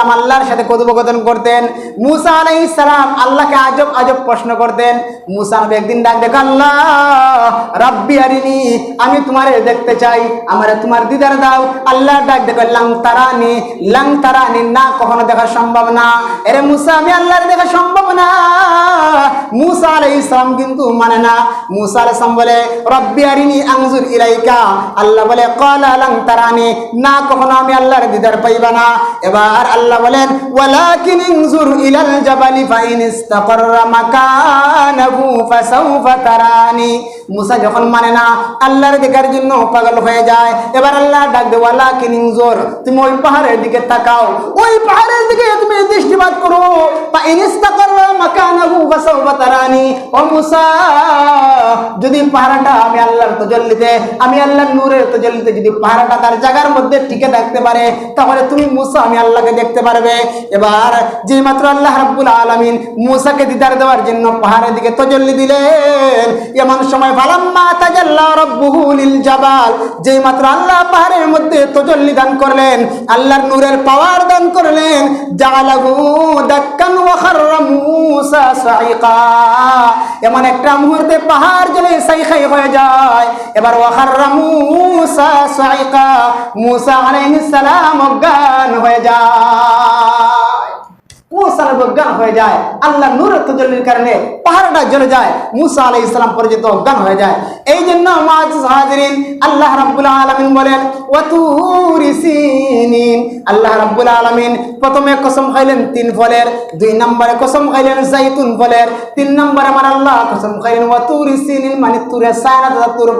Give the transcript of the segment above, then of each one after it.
ইসলাম আল্লাহর সাথে কথোপকথন করতেন। মুসা আলাই ইসলাম আল্লাহকে আজব আজব প্রশ্ন করতেন। মুসা নবী একদিন ডাক দেখো, আল্লাহ, রাব্বি আরিনি, আমি তোমারে দেখতে চাই, আমারে তোমার দিদার দাও। আল্লাহ ডাক দেখো, লাং তারানি লাং তারানি, না, কখনো দেখা সম্ভব না। এরে মুসা, আমি আল্লাহর দেখা সম্ভব না। মুসা আলাই ইসলাম কিন্তু মানে না। মুসা আলাই ইসলাম বলে, রব্বি আরিনি, আংজুর ইলাইকা। আল্লাহ বলে, কলা লাং তারানি, না, কখনো আমি আল্লাহর দিদার পাইবা না। এবার আল্লাহ বলেন, ওয়ালাকিন ইনজুর ইলাল জাবালি ফাইন ইস্তাকাররা মাকানাহু ফাসাউফা তারানি। মুসা যখন মানে না, আল্লাহর দেখার জন্য পাগল হয়ে যায়। এবার আল্লাহ ডাক দে ওয়ালাকিন ইনজুর, তুমি ওই পাহাড়ের দিকে তাকাও। ওই পাহাড়ের দিকে তুমি দৃষ্টিপাত করো। ফাইন তারানি দিদার জন্য পাহাড়ের দিকে তজল্লি দিলেন, এমন সময় ফালাম্মা জাবাল যে মাত্র আল্লাহ পাহাড়ের মধ্যে তজল্লি দান করলেন, আল্লাহর নূরের পাওয়ার দান করলেন জালাহু খাররা এমন একটা মুহূর্তে পাহাড় জ্বলে সাইখাই হয়ে যায়। এবার ওয়াখাররা মুসা সাইকা। মুসা অজ্ঞান হয়ে যায়। আল্লাহ পাহাড়টা জ্বলে যায়। মুসা আলাই হয়ে যায়। এই জন্য মাজ হাজিরিন আল্লাহ বলেন আল্লাহ প্রথমে কসম তিন ফলের, দুই নম্বরে কসম জাইতুন ফলের, তিন নম্বরে আমার আল্লাহ কসম সিনিন মানে তুরে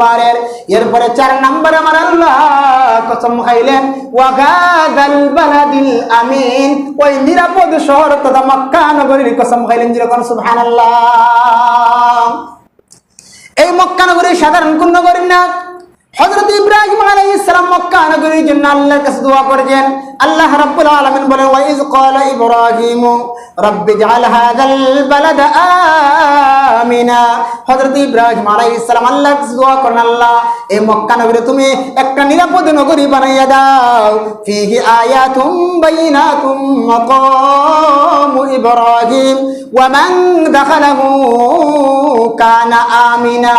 পাহাড়ের এরপরে চার নম্বরে আমার আল্লাহ কসম ওয়াগাদাল বালাদিল আমিন, ওই নিরাপদ শহর তথা মক্কা নগরীর কসম খাইলেন যেরকম, সুবহানাল্লাহ। এই মক্কা নগরীর সাধারণ কোন নগরীর না? হযরত ইব্রাহিম সালাম মক্কা নগরীর জন্য আল্লাহর কাছে দোয়া করেছেন আল্লাহ রাব্বুল আলামিন বলেন ওয়া ইজ ক্বালা ইব্রাহিম, রাব্বি জাআল হাযাল বালাদা আমিনা। হযরত ইব্রাহিম আলাইহিস সালাম আল্লাহর কাছে দোয়া করেন, আল্লাহ এই মক্কা নগরী তুমি একটা নিরাপদ নগরী বানাইয়া দাও। ফিহি আয়াতুম বাইনাতুম মাকাম ইব্রাহিম, ওয়া মান দাখালাহু কানা আমিনা।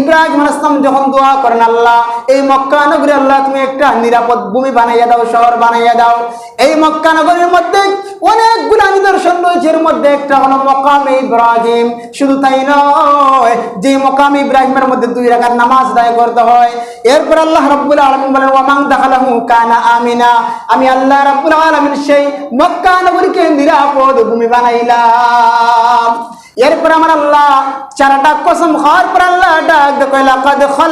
ইব্রাহিম আসলাম যখন দোয়া করেন, আল্লাহ, এই মক্কা নগরী আল্লাহ, তুমি একটা নিরাপদ ভূমি বানাইয়া দাও, শহর বানাইয়া দাও। এই মক্কা নগরীর মধ্যে অনেকগুলা নিদর্শন রয়েছে। এর মধ্যে একটা হলো মকাম ইব্রাহিম। শুধু তাই নয় যে মকাম ইব্রাহিমের মধ্যে দুই রাকাত নামাজ আদায় করতে হয়, এরপর আল্লাহ রাব্বুল আলামিন বলেন, ওয়ামান দাখালাহু কানা আমিনা। আমি আল্লাহ রাব্বুল আলামিন সেই মক্কা নগরীকে নিরাপদ ভূমি বানাইলাম। এরপর আমার আল্লাহ চারটা কসম খাওয়ার পর আল্লাহ ডাক দেখো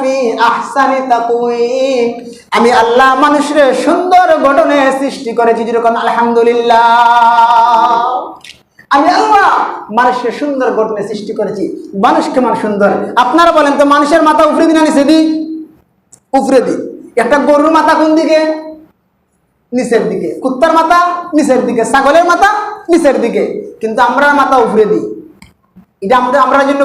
ফি আহসানি তাকওয়িম। আমি আল্লাহ মানুষের সুন্দর গঠনে সৃষ্টি করেছি যেরকম, আলহামদুলিল্লাহ। আমি আল্লাহ মানুষকে সুন্দর গঠনে সৃষ্টি করেছি। মানুষ কেমন সুন্দর? আপনারা বলেন তো, মানুষের মাথা উপরে দিন, নিচে দিই? উপরে দিই। একটা গরুর মাথা কোন দিকে? নিচের দিকে। কুত্তার মাথা নিচের দিকে। ছাগলের মাথা নিচের দিকে কিন্তু আমরা মাথা উপরে দিই। এটা আমরা আমরা জন্য